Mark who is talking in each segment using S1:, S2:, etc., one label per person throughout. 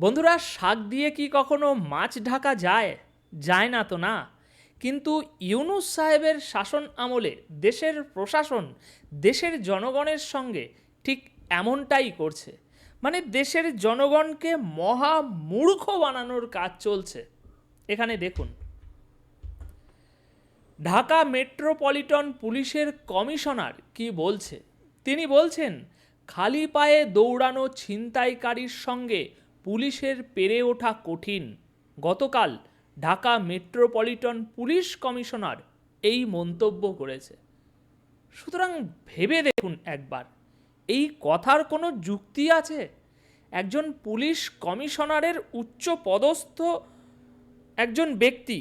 S1: বন্ধুরা, শাক দিয়ে কি কখনো মাছ ঢাকা যায়? যায় না তো না। কিন্তু ইউনুস সাহেবের শাসন আমলে দেশের প্রশাসন দেশের জনগণের সঙ্গে ঠিক এমনটাই করছে। মানে দেশের জনগণকে মহা মূর্খ বানানোর কাজ চলছে। এখানে দেখুন। ঢাকা মেট্রোপলিটন পুলিশের কমিশনার কি বলছে? তিনি বলছেন, খালি পায়ে দৌড়ানো ছিনতাইকারীর সঙ্গে পুলিশের পেরে ওঠা কঠিন। গতকাল ঢাকা মেট্রোপলিটন পুলিশ কমিশনার এই মন্তব্য করেছে। সুতরাং ভেবে দেখুন একবার, এই কথার কোনো যুক্তি আছে? একজন পুলিশ কমিশনারের উচ্চ পদস্থ একজন ব্যক্তি,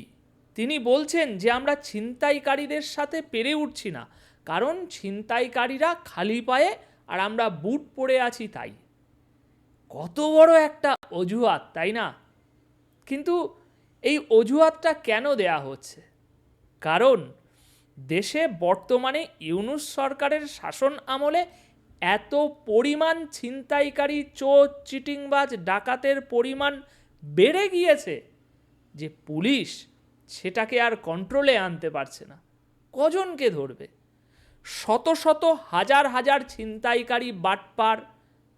S1: তিনি বলছেন যে আমরা ছিনতাইকারীদের সাথে পেরে উঠছি না, কারণ ছিনতাইকারীরা খালি পায়ে আর আমরা বুট পরে আছি তাই। কত বড় একটা অজুহাত, তাই না? কিন্তু এই অজুহাতটা কেন দেয়া হচ্ছে? কারণ দেশে বর্তমানে ইউনুস সরকারের শাসন আমলে এত পরিমাণ ছিনতাইকারী, চোর, চিটিংবাজ, ডাকাতের পরিমাণ বেড়ে গিয়েছে যে পুলিশ সেটাকে আর কন্ট্রোলে আনতে পারছে না। কজনকে ধরবে? শত শত, হাজার হাজার ছিনতাইকারী, বাটপার,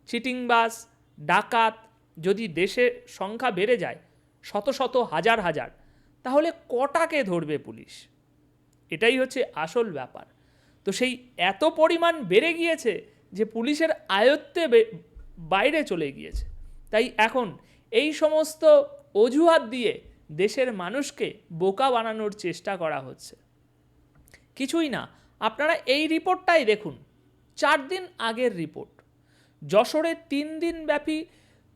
S1: চিটিংবাজ ডাকাত যদি দেশে সংখ্যা বেড়ে যায় শত শত হাজার হাজার, তাহলে কটাকে ধরবে পুলিশ? এটাই হচ্ছে আসল ব্যাপার। তো সেই এত পরিমাণ বেড়ে গিয়েছে যে পুলিশের আয়ত্তে বাইরে চলে গিয়েছে। তাই এখন এই সমস্ত অজুহাত দিয়ে দেশের মানুষকে বোকা বানানোর চেষ্টা করা হচ্ছে। কিছুই না, আপনারা এই রিপোর্টটাই দেখুন। চার দিন আগের রিপোর্ট। যশোরে তিন দিন ব্যাপী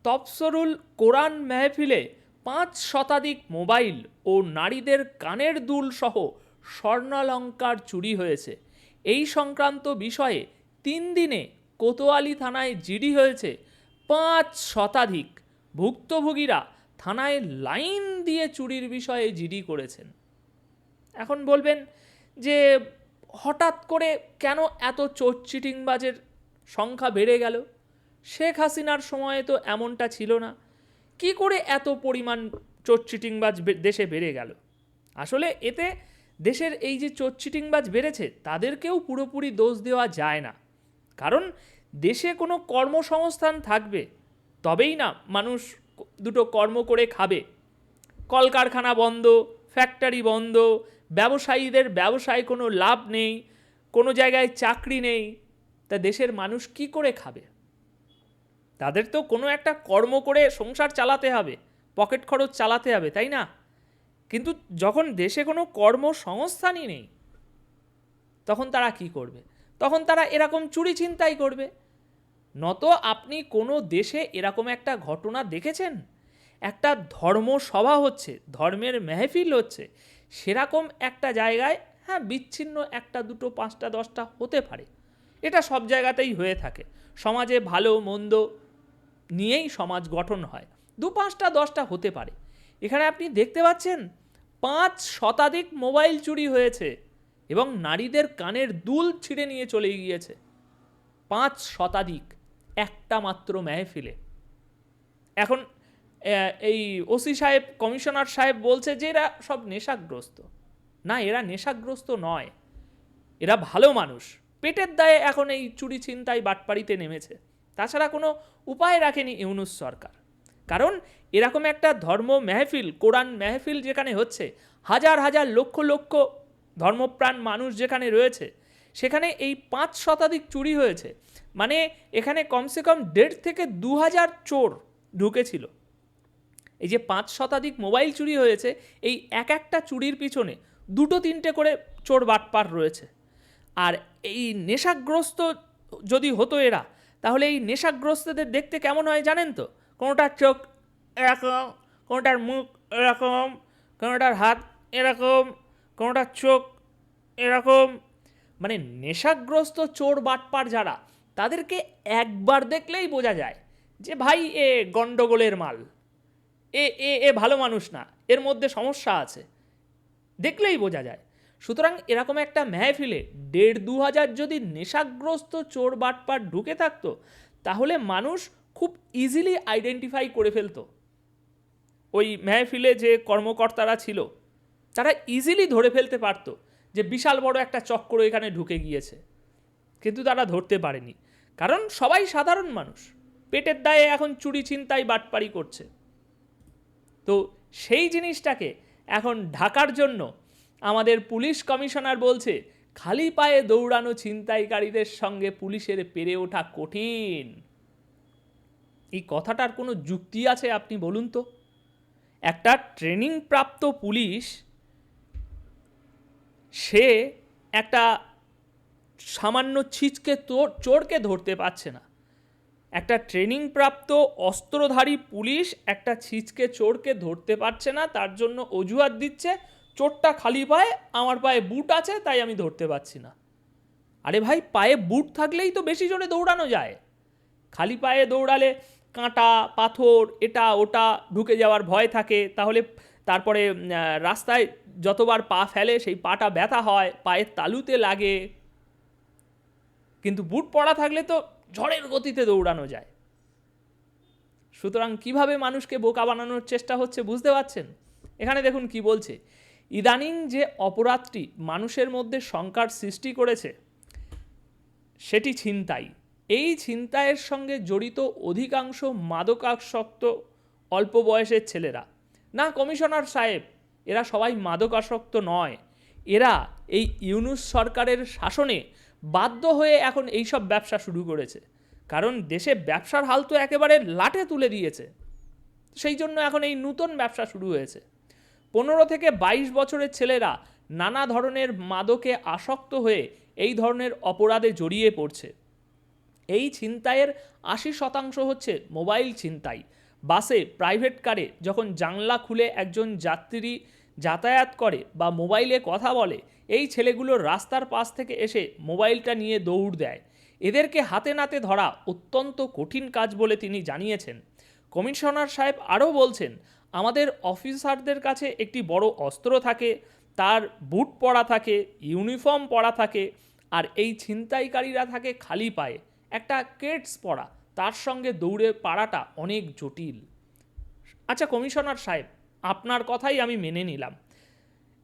S1: তফসরুল কোরআন মেহফিলে পাঁচ শতাধিক মোবাইল ও নারীদের কানের দুল সহ স্বর্ণালঙ্কার চুরি হয়েছে। এই সংক্রান্ত বিষয়ে তিন দিনে কোতোয়ালি থানায় জিডি হয়েছে পাঁচ শতাধিক। ভুক্তভোগীরা থানায় লাইন দিয়ে চুরির বিষয়ে জিডি করেছেন। এখন বলবেন যে হঠাৎ করে কেন এত চোর চিটিংবাজের সংখ্যা বেড়ে গেল? শেখ হাসিনার সময়ে তো এমনটা ছিল না। কি করে এত পরিমাণ চোর চিটিংবাজ দেশে বেড়ে গেল? আসলে এতে দেশের এই যে চোর চিটিংবাজ বেড়েছে, তাদেরকেও পুরোপুরি দোষ দেওয়া যায় না। কারণ দেশে কোনো কর্মসংস্থান থাকবে, তবেই না মানুষ দুটো কর্ম করে খাবে। কলকারখানা বন্ধ, ফ্যাক্টরি বন্ধ, ব্যবসায়ীদের ব্যবসায় কোনো লাভ নেই, কোনো জায়গায় চাকরি নেই। তা দেশের মানুষ কি করে খাবে? তাদের তো কোনো একটা কর্ম করে সংসার চালাতে হবে, পকেট খরচ চালাতে হবে, তাই না? কিন্তু যখন দেশে কোনো কর্মসংস্থানই নেই, তখন তারা কি করবে? তখন তারা এরকম চুরি ছিনতাই করবে। নত আপনি কোনো দেশে এরকম একটা ঘটনা দেখেছেন? একটা ধর্মসভা হচ্ছে, ধর্মের মেহফিল হচ্ছে, সেরকম একটা জায়গায় হ্যাঁ বিচ্ছিন্ন একটা দুটো, পাঁচটা, দশটা হতে পারে। এটা সব জায়গাতেই হয়ে থাকে। সমাজে ভালো, মন্দ নিয়েই সমাজ গঠন হয়। দু পাঁচটা, দশটা হতে পারে। এখানে আপনি দেখতে পাচ্ছেন, পাঁচ শতাধিক মোবাইল চুরি হয়েছে এবং নারীদের কানের দুল ছিঁড়ে নিয়ে চলে গিয়েছে। পাঁচ শতাধিক, একটা মাত্র মেহফিলে। এখন এই ওসি সাহেব, কমিশনার সাহেব বলছে যে এরা সব নেশাগ্রস্ত। না, এরা নেশাগ্রস্ত নয়। এরা ভালো মানুষ। পেটের দায়ে এখন এই চুরি ছিনতাই বাটপাড়িতে নেমেছে। তাছাড়া কোনো উপায় রাখেনি ইউনুস সরকার। কারণ এরকম একটা ধর্ম মেহফিল, কোরআন মেহফিল যেখানে হচ্ছে, হাজার হাজার লক্ষ লক্ষ ধর্মপ্রাণ মানুষ যেখানে রয়েছে, সেখানে এই পাঁচ শতাধিক চুরি হয়েছে। মানে এখানে কমসে কম দেড় থেকে দু হাজার চোর ঢুকেছিল। এই যে পাঁচ শতাধিক মোবাইল চুরি হয়েছে, এই এক একটা চুরির পিছনে দুটো তিনটে করে চোর বাটপার রয়েছে। আর এই নেশাগ্রস্ত যদি হতো এরা তাহলে এই নেশাগ্রস্তদের দেখতে কেমন হয় জানেন তো? কোনোটার চোখ এরকম, কোনোটার মুখ এরকম, কোনোটার হাত এরকম, কোনোটার চোখ এরকম। মানে নেশাগ্রস্ত চোর বাটপার যারা, তাদেরকে একবার দেখলেই বোঝা যায় যে ভাই এ গণ্ডগোলের মাল। এ এ এ ভালো মানুষ না, এর মধ্যে সমস্যা আছে। দেখলেই বোঝা যায়। সুতরাং এরকম একটা মেহফিলে দেড় দু হাজার যদি নেশাগ্রস্ত চোর বাটপাট ঢুকে থাকতো, তাহলে মানুষ খুব ইজিলি আইডেন্টিফাই করে ফেলতো। ওই মেহফিলে যে কর্মকর্তারা ছিল, তারা ইজিলি ধরে ফেলতে পারতো যে বিশাল বড় একটা চক্র এখানে ঢুকে গিয়েছে। কিন্তু তারা ধরতে পারেনি, কারণ সবাই সাধারণ মানুষ। পেটের দায়ে এখন চুরি, ছিনতাই বাটপারি করছে। তো সেই জিনিসটাকে এখন ঢাকার জন্য আমাদের পুলিশ কমিশনার বলছে, খালি পায়ে দৌড়ানো ছিনতাইকারীদের সঙ্গে পুলিশের পেরে ওঠা কঠিন। এই কথাটার কোনো যুক্তি আছে আপনি বলুন তো? একটা ট্রেনিং প্রাপ্ত পুলিশ, সে একটা সামান্য ছিচকে চোরকে ধরতে পারছে না। একটা ট্রেনিং প্রাপ্ত অস্ত্রধারী পুলিশ একটা ছিচকে চোরকে ধরতে পারছে না, তার জন্য অজুহাত দিচ্ছে চোরটা খালি পায়ে, আমার পায়ে বুট আছে, তাই আমি ধরতে পারছি না। আরে ভাই, পায়ে বুট থাকলেই তো বেশি জোরে দৌড়ানো যায়। খালি পায়ে দৌড়ালে কাঁটা, পাথর, এটা, ওটা ঢুকে যাওয়ার ভয় থাকে। তাহলে তারপরে রাস্তায় যতবার পা ফেলে, সেই পাটা ব্যথা হয় পায়ের তালুতে লাগে। কিন্তু বুট পরা থাকলে তো ঝড়ের গতিতে দৌড়ানো যায়। সুতরাং কীভাবে মানুষকে বোকা বানানোর চেষ্টা হচ্ছে বুঝতে পারছেন? এখানে দেখুন কি বলছে। ইদানিং যে অপরাধটি মানুষের মধ্যে শঙ্কার সৃষ্টি করেছে, সেটি ছিনতাই। এই ছিনতাইয়ের সঙ্গে জড়িত অধিকাংশ মাদকাসক্ত অল্প বয়সের ছেলেরা। না, কমিশনার সাহেব, এরা সবাই মাদকাসক্ত নয়। এরা এই ইউনুস সরকারের শাসনে বাধ্য হয়ে এখন এইসব ব্যবসা শুরু করেছে। কারণ দেশে ব্যবসার হাল তো একেবারে লাটে তুলে দিয়েছে। সেই জন্য এখন এই নতুন ব্যবসা শুরু হয়েছে। পনেরো থেকে বাইশ বছরের ছেলেরা নানা ধরনের মাদকে আসক্ত হয়ে এই ধরনের অপরাধে জড়িয়ে পড়ছে। এই ছিনতাইয়ের আশি শতাংশ হচ্ছে মোবাইল ছিনতাই। বাসে, প্রাইভেট কারে যখন জানলা খুলে একজন যাত্রী যাতায়াত করে বা মোবাইলে কথা বলে, এই ছেলেগুলো রাস্তার পাশ থেকে এসে মোবাইলটা নিয়ে দৌড় দেয়। এদেরকে হাতে নাতে ধরা অত্যন্ত কঠিন কাজ বলে তিনি জানিয়েছেন। কমিশনার সাহেব আরও বলছেন আমাদের অফিসারদের কাছে একটি বড় অস্ত্র থাকে, তার বুট পরা থাকে, ইউনিফর্ম পরা থাকে, আর এই ছিনতাইকারীরা থাকে খালি পায়ে। একটা কেটস পরা, তার সঙ্গে দৌড়ে পাড়াটা অনেক জটিল। আচ্ছা কমিশনার সাহেব, আপনার কথাই আমি মেনে নিলাম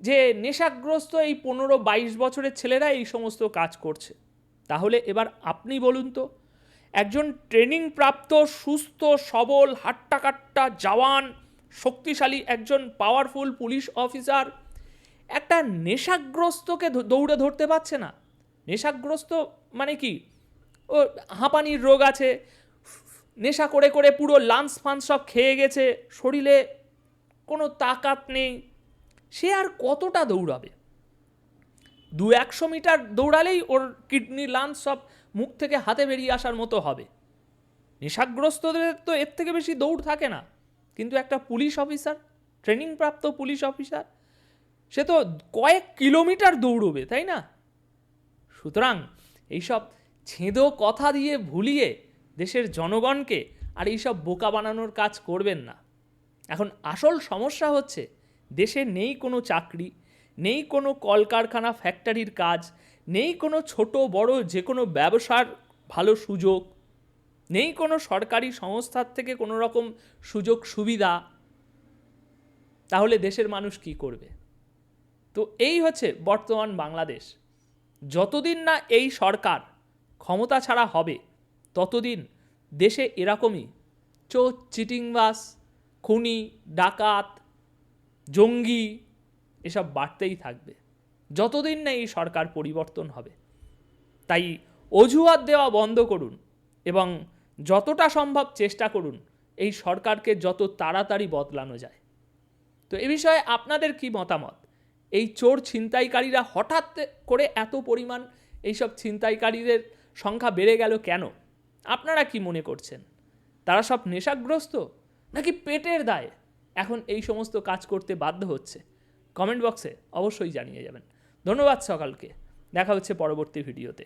S1: যে নেশাগ্রস্ত এই পনেরো বাইশ বছরের ছেলেরা এই সমস্ত কাজ করছে। তাহলে এবার আপনি বলুন তো, একজন ট্রেনিং প্রাপ্ত সুস্থ, সবল, হাট্টাকাট্টা, জওয়ান শক্তিশালী একজন পাওয়ারফুল পুলিশ অফিসার একটা নেশাগ্রস্তকে দৌড়ে ধরতে পারছে না। নেশাগ্রস্ত মানে কি? ও, হাঁপানির রোগ আছে, নেশা করে করে পুরো লাঞ্চ ফান্স সব খেয়ে গেছে, শরীরে কোনো তাকাত নেই, সে আর কতটা দৌড়াবে? দু একশো মিটার দৌড়ালেই ওর কিডনি লাঞ্চ সব মুখ থেকে হাতে বেরিয়ে আসার মতো হবে। নেশাগ্রস্তদের তো এর থেকে বেশি দৌড় থাকে না। কিন্তু একটা পুলিশ অফিসার ট্রেনিং প্রাপ্ত পুলিশ অফিসার, সে তো কয়েক কিলোমিটার দৌড়বে, তাই না? সুতরাং এইসব ছেঁদো কথা দিয়ে ভুলিয়ে দেশের জনগণকে আর এইসব বোকা বানানোর কাজ করবেন না। এখন আসল সমস্যা হচ্ছে, দেশে নেই কোনো চাকরি, নেই কোনো কলকারখানা ফ্যাক্টরির কাজ, নেই কোনো ছোট বড় যে কোনো ব্যবসার ভালো সুযোগ নেই কোনো সরকারি সংস্থার থেকে কোনো রকম সুযোগ সুবিধা, তাহলে দেশের মানুষ কি করবে? তো এই হচ্ছে বর্তমান বাংলাদেশ। যতদিন না এই সরকার ক্ষমতা ছাড়া হবে, ততদিন দেশে এরকমই চোর চিটিংবাস খুনি, ডাকাত, জঙ্গি এসব বাড়তেই থাকবে। যতদিন না এই সরকার পরিবর্তন হবে। তাই অজুহাত দেওয়া বন্ধ করুন এবং যতটা সম্ভব চেষ্টা করুন, এই সরকারকে যত তাড়াতাড়ি বদলানো যায়। তো এ বিষয়ে আপনাদের কি মতামত? এই চোর ছিনতাইকারীরা হঠাৎ করে এত পরিমাণ এইসব ছিনতাইকারীদের সংখ্যা বেড়ে গেল কেন? আপনারা কি মনে করছেন? তারা সব নেশাগ্রস্ত? নাকি পেটের দায়? এখন এই সমস্ত কাজ করতে বাধ্য হচ্ছে। কমেন্ট বক্সে অবশ্যই জানিয়ে যাবেন। ধন্যবাদ সকালকে। দেখা হচ্ছে পরবর্তী ভিডিওতে।